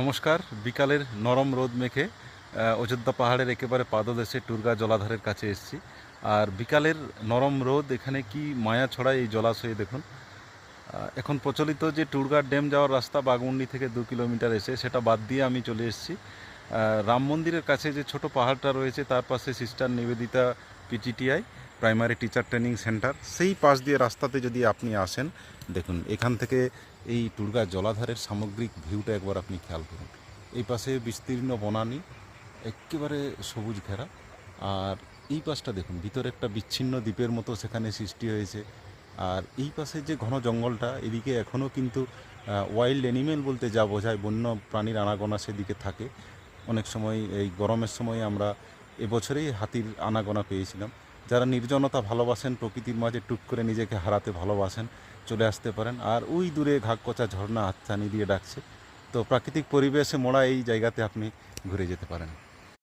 নমস্কার, বিকালের নরম রোদ মেখে অযোধ্যা পাহাড়ের একেবারে পাদদেশে টুরগা জলাধারের কাছে এসেছি। আর বিকালের নরম রোদ, এখানে কি মায়া ছড়ায় এই জলাশয়ে দেখুন। এখন প্রচলিত যে টুরগা ড্যাম যাওয়ার রাস্তা বাগমুন্ডি থেকে দু কিলোমিটার এসে, সেটা বাদ দিয়ে আমি চলে এসেছি। রাম মন্দিরের কাছে যে ছোট পাহাড়টা রয়েছে, তার পাশে sister Nivedita PTTI primary teacher training centre. সেই পাশ দিয়ে রাস্তাতে যদি আপনি আসেন, দেখুন, এখান থেকে এই টুরগা জলাধারের সামগ্রিক ভিউটা একবার আপনি খেয়াল করুন। এই পাশে বিস্তীর্ণ বনানী, একেবারে সবুজ ঘেরা। আর এই পাশটা দেখুন, ভিতরে একটা বিচ্ছিন্ন দ্বীপের মতো সেখানে সৃষ্টি হয়েছে। আর এই পাশে যে ঘন জঙ্গলটা, এদিকে এখনও কিন্তু ওয়াইল্ড অ্যানিমেল বলতে যা বোঝায়, বন্য প্রাণীর আনাগোনা সেদিকে থাকে। অনেক সময় এই গরমের সময় আমরা এবছরেই হাতির আনাগোনা পেয়েছিলাম। যারা নির্জনতা ভালোবাসেন, প্রকৃতির মাঝে টুক করে নিজেকে হারাতে ভালোবাসেন, চলে আসতে পারেন। আর ওই দূরে ঘাগকচা ঝর্ণা হাতছানি দিয়ে ডাকছে। তো প্রাকৃতিক পরিবেশে মোড়া এই জায়গাতে আপনি ঘুরে যেতে পারেন।